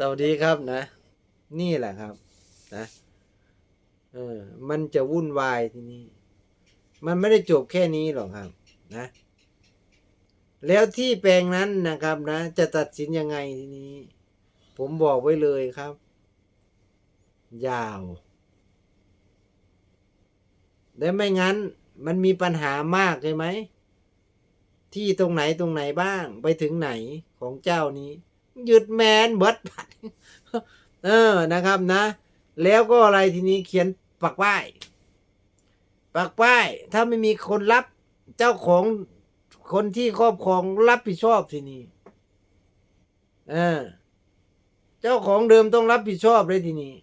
สวัสดีครับนะ นี่แหละครับ นะเออมันจะวุ่นวายทีนี้ มันไม่ได้จบแค่นี้หรอกครับ นะ แล้วที่แปลงนั้นนะครับนะ จะตัดสินยังไงทีนี้ ผมบอกไว้เลยครับ ยาวและไม่งั้น มันมีปัญหามากใช่ไหม ที่ตรงไหนตรงไหนบ้าง ไปถึงไหนของเจ้านี้ ยึดแมนเบิดบัดเออนะครับนะ แล้วก็อะไรทีนี้เขียนปักป้ายปักป้าย ถ้าไม่มีคนรับเจ้าของคนที่ครอบครองรับผิดชอบทีนี้เออเจ้าของเดิมต้องรับผิดชอบเลยทีนี้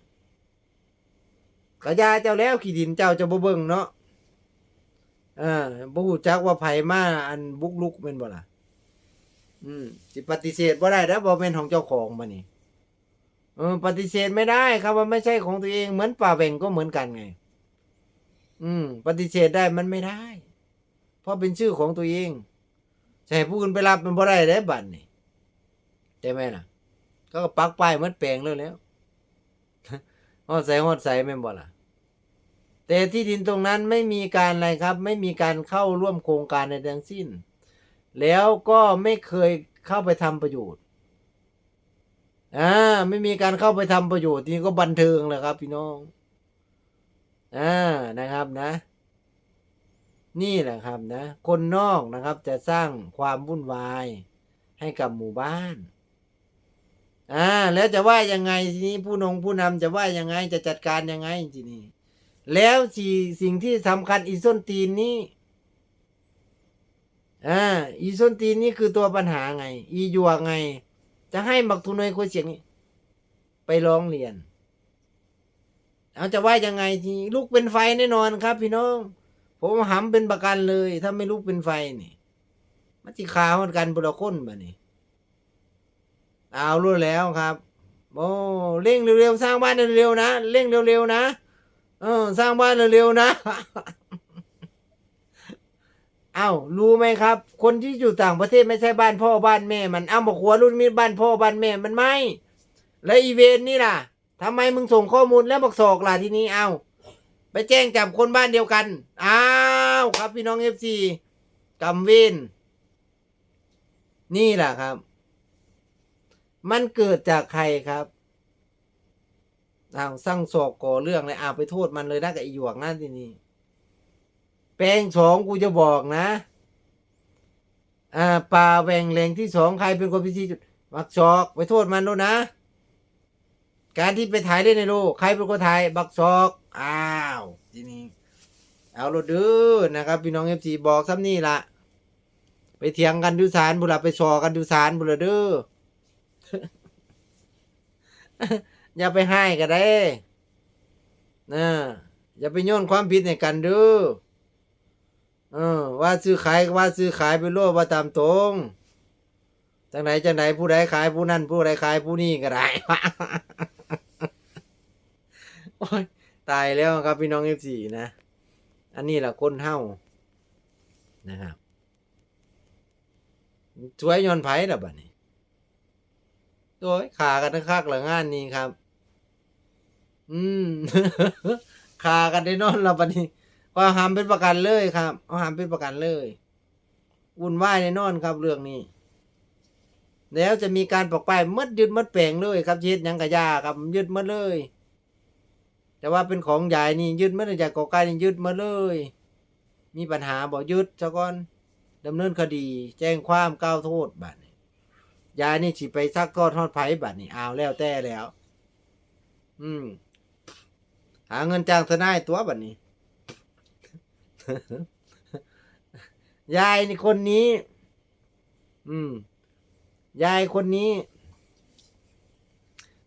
กระยาเจ้าแล้วขี้ดินเจ้าจะบ่เบิ่งเนาะอ่าบ่ฮู้จักว่าไผมาอันบุกลุกแม่นบ่ล่ะ อืมสิปฏิเสธบ่ได้แล้วบ่เป็นของเจ้าของมานี่เออปฏิเสธไม่ได้ครับว่าไม่ใช่ของตัวเองเหมือนป่าแหว่งก็เหมือนกันไง อืม ปฏิเสธได้มันไม่ได้ เพราะเป็นชื่อของตัวเองใช่ผู้อื่นไปรับมันบ่ได้ได้บัตรนี่ใช่ไหมล่ะ ก็ปักป้ายเหมันแปลงแล้วแล้วฮอดใส่ฮอดใส่แม่นบ่ล่ะ แต่ที่ดินตรงนั้นไม่มีการอะไรครับ ไม่มีการเข้าร่วมโครงการในทั้งสิ้น แล้วก็ไม่เคยเข้าไปทำประโยชน์อ่าไม่มีการเข้าไปทำประโยชน์นี่ก็บันเทิงแหละครับ พี่น้องอ่านะครับนะ นี่แหละครับนะ คนนอกนะครับจะสร้างความวุ่นวายให้กับหมู่บ้านอ่าแล้วจะว่ายังไงทีนี้ผู้นงผู้นำจะว่ายังไงจะจัดการยังไงทีนี้แล้วสิ่งที่สำคัญอีส้นตีนนี้ อ่าอีส้นตีนนี่คือตัวปัญหาไง อีหยวกไง จะให้บักทุนยคนเสียงนี้ ไปร้องเรียนเอาจะว่ายังไงทีลูกเป็นไฟแน่นอนครับ พี่น้อง ผมหำเป็นประกันเลย ถ้าไม่ลุกเป็นไฟนี่มันจิคาเหมือนกันบุรคนบ่นี่เอารู้แล้วครับโอ้เร่งเร็วๆสร้างบ้านเร็วๆนะเร่งเร็วๆนะเออสร้างบ้านเร็วๆนะ อ้ารู้ไหมครับ คนที่อยู่ต่างประเทศไม่ใช่บ้านพ่อบ้านแม่ มันเอาบอกหัวรุ่นมีบ้านพ่อบ้านแม่มันไม่ แล้วอีเวนนี่ล่ะทำไมมึงส่งข้อมูลแล้วบอกศอกล่ะทีนี้เอ้าไปแจ้งจับคนบ้านเดียวกันอ้าวครับ พี่น้องเอฟซีกำเวนนี่แหละครับ มันเกิดจากใครครับอ้าวสร้างศอกก่อเรื่องเลยอ้าวไปโทษมันเลยนะกับไอหยวกนั่นทีนี้ แปลงสองกูจะบอกนะอ่าป่าแหวงแหลงที่สองใครเป็นคนพิธีจุดบักศอก ไปโทษมันด้วยนะ การที่ไปถ่ายได้ในโลกใครเป็นคนถ่ายบักศอก อ้าวทีนี้เอาโลดเด้อนะครับ พี่น้องเอฟซีบอกซ้ำนี่ละไปเถียงกันดูสารบุรไปชอกันดูสารบุรเด้ออย่าไปให้ก็ได้นะอย่าไปโยนความผิดในกันเด้อ เออ ว่าซื้อขายว่าซื้อขายไปโลดว่าตามตรง จังไหนจังไหนผู้ใดขายผู้นั้นผู้ใดขายผู้นี้ก็ได้โอ้ยตายแล้วครับพี่น้องเอฟซีนะ อันนี้แหละคนเฮ้านะครับช่วยย้อนไผ่ละบัดนี้โอ้ยขากันทั้งคักละงานนี้ครับ อืมขากันได้นอนละบัดนี้ ก็หามเป็นประกันเลยครับ เอาหามเป็นประกันเลยวุ่นวายแน่นอนครับเรื่องนี้ แล้วจะมีการปกป้ายมัดยึดมัดแปลงเลยครับยึดยังกะยาครับยึดมัดเลย แต่ว่าเป็นของใหญ่นี่ยึดมัดจากกอไก่นี่ยึดมาเลย มีปัญหาบอกยึดซะก่อนดำเนินคดี แจ้งความก้าวโทษบัดนี้ยายนี่สิไปซักทอดทอดไผ่บัดนี้เอาแล้วแต่แล้ว อืม หาเงินจ้างทนายตัวบัดนี้ ยายในคนนี้ อืม ยายคนนี้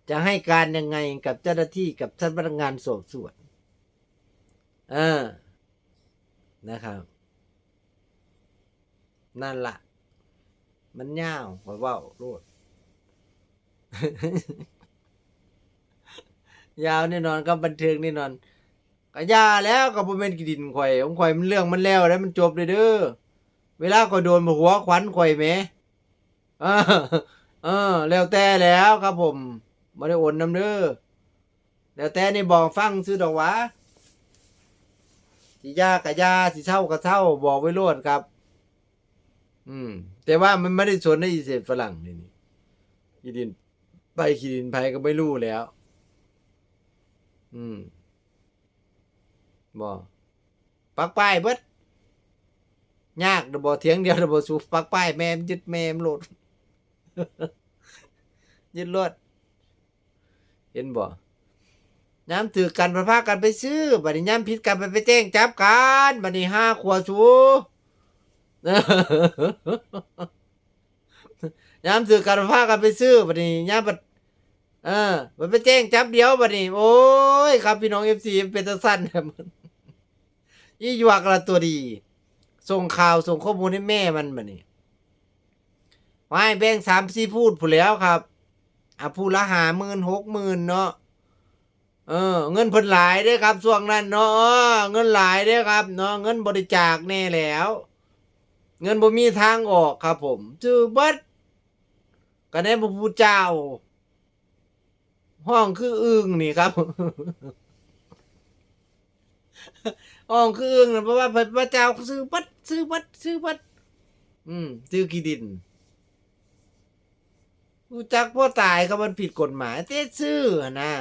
จะให้การยังไงกับเจ้าหน้าที่กับท่านพนักงานสอบสวนเออ นะครับ นั่นละ่ะ มันยาวขอยเว่าโลดยาวแน่นอนก็บันเทิงแน่นอน ก็ยาแล้วก็บ่แม่นกี่ดินข่อยของข่อยมันเรื่องมันแล้วแล้วมันจบเลยเด้อเวลาข่อยโดนหัวขวัญข่อยแหมเออเออ แล้วแต่แล้วครับผมบ่ได้โอนน้ำเด้อแล้วแต่นี่บอกฟังซื้อดอกวะสิยากะยาสิเช่ากะเช่าบอกไว้โลดครับ อืม แต่ว่ามันไม่ได้สนในอีเศษฝรั่งนี่นี่ขีดินไปขีดินไปก็ไม่รู้แล้ว อืม บ่ปักป้ายเบิดยากเดบ่เถียงเดียวเดบ่สูปักป้ายแม่มยึดแม่มโลดยึดรถเห็นบ่ย้ำถือกันประพากันไปซื้อบัดนี้ย้ำผิดกันไปไปแจ้งจับกันบัดนี้ห้าขวสูย้ำถือกันประพากันไปซื้อบัดนี้ย้ำบัดเออมันไปแจ้งจับเดียวบัดนี้ โอ้ย ครับพี่น้องเอฟซีเป็นตะสั้นแบบมัน ยี่หยวกละตัวดี ส่งข่าวส่งข้อมูลให้แม่มันบัดนี้ไม่แบ่งสามสี่พูดผู้แล้วครับอะพูดละหาหมื่นหกหมื่นเนาะเออ เงินเพิ่นหลายเด้ครับช่วงนั้นเนาะเออเงินหลายเด้ครับเนาะเงินบริจาคแน่แล้ว เงินบ่มีทางออกครับผมจือเบิดก็ได้พระพุทธเจ้า ห้องคืออึ้งนี่ครับ ห้องคืออึ้งนะเพราะว่าพระเจ้าซื้อบัดซื้อบัดซื้อบัดอืมซื้อกี่ดินรู้จักพ่อตายก็มันผิดกฎหมายแต่ซื้อนะ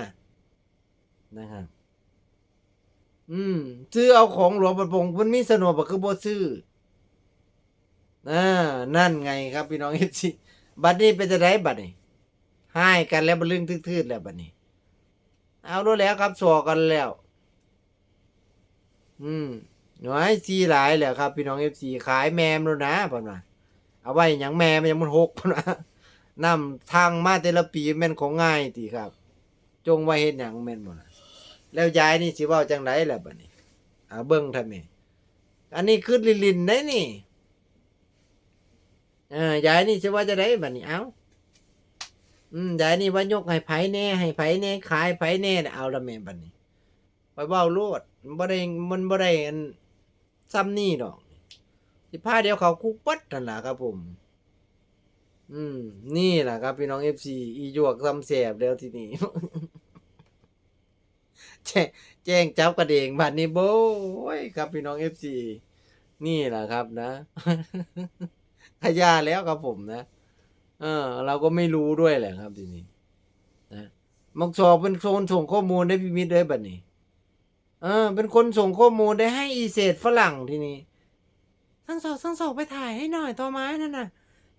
นะครับอืม ซื้อเอาของหลวงประพงศ์มันมีสนวบคือบ่ซื้ออ่านั่นไงครับพี่น้องเอฟซีบัดนี้เป็นจะได้บัดนี้ให้กันแล้วบรรลึงทื่อๆแล้วบัดนี้ เอารู้แล้วครับสอกันแล้ว อืมน่อยซีหลายแล้วครับ พี่น้องเอฟซีขายแมมแล้วนะพ่นว่าเอาไว้หยังแมมยังมันหกพ่นว่านำทางมาแต่ละปีแม่นของง่ายติครับ จงไว้เฮ็ดหยังแม่นบ่ล่ะแล้วยายนี่สิเว้าจังไดล่ะบัดนี้อ่าเบิ่งท่าแม่อันนี้คือลินๆได้นี่เออยายนี่สิว่าจะได้บัดนี้เอาอืมยายนี่ว่ายกให้ไผแน่ให้ไผแน่ขายไผแน่เอาละแม่บัดนี้ ไปเว้าโลดมันบ่ได้มันบ่ได้อันซ้ำนี่ดอก สิพาเดียวเขาคุกปัดนั่นล่ะครับผม อืม นี่แหละครับพี่น้องเอฟซีอีหยวกซ้ำแสบแล้วทีนี้แจ้งแจ้งจับกระเดงบัดนี้โบ้ยครับพี่น้องเอฟซีนี่แหละครับนะขยาแล้วครับผมนะ เออ เราก็ไม่รู้ด้วยแหละครับทีนี้นะมักสอบเป็นคนส่งข้อมูลได้พิมิตได้บัดนี้ เออ เป็นคนส่งข้อมูลได้ให้อีเศษฝรั่งทีนี้ทั้งสองทั้งสองไปถ่ายให้หน่อยตัวไม้นั่นน่ะ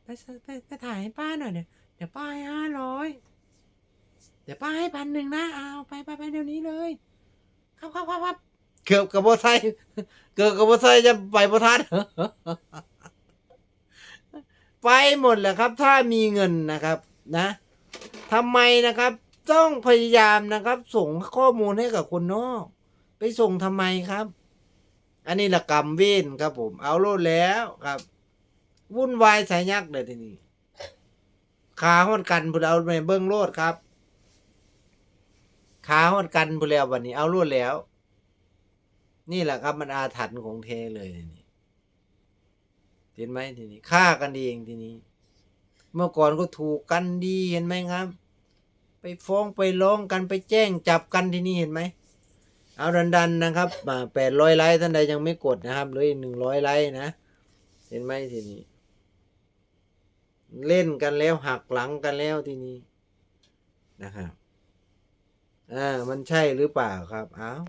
ไปไปไปถ่ายให้ป้าหน่อยเดี๋ยวเดี๋ยวป้าให้ห้าร้อยเดี๋ยวป้าให้พันหนึ่งนะเอาไปไปไปเดี๋ยวนี้เลย ครับครับครับครับเกือบกับโบไซเกือบกับโบไซจะไปโบทันไปหมดแหละครับ ถ้ามีเงินนะครับนะทำไมนะครับ ต้องพยายามนะครับ ส่งข้อมูลให้กับคนนอก ไปส่งทำไมครับ อันนี้ละกรรมเว้นครับผม เอาโลดแล้วครับ วุ่นวายสายยักษ์เลยทีนี้ขาหอดกันพูดเอาไปเบิ้งโลดครับขาหอดกันพูดแล้ววันนี้ เอาโลดแล้ว นี่แหละครับมันอาถรรพ์ของเทเลยทีนี้เห็นไหมทีนี้ฆ่ากันเองทีนี้ เมื่อก่อนก็ถูกกันดีเห็นไหมครับ ไปฟ้องไปร้องกันไปแจ้งจับกันทีนี่เห็นไหม เอาดันๆนะครับแปดร้อยไลค์ท่านใดยังไม่กดนะครับหรืออีกหนึ่งร้อยไลค์นะ เห็นไหมทีนี้ เล่นกันแล้วหักหลังกันแล้วทีนี้นะครับอ่ามันใช่หรือเปล่าครับอ้าว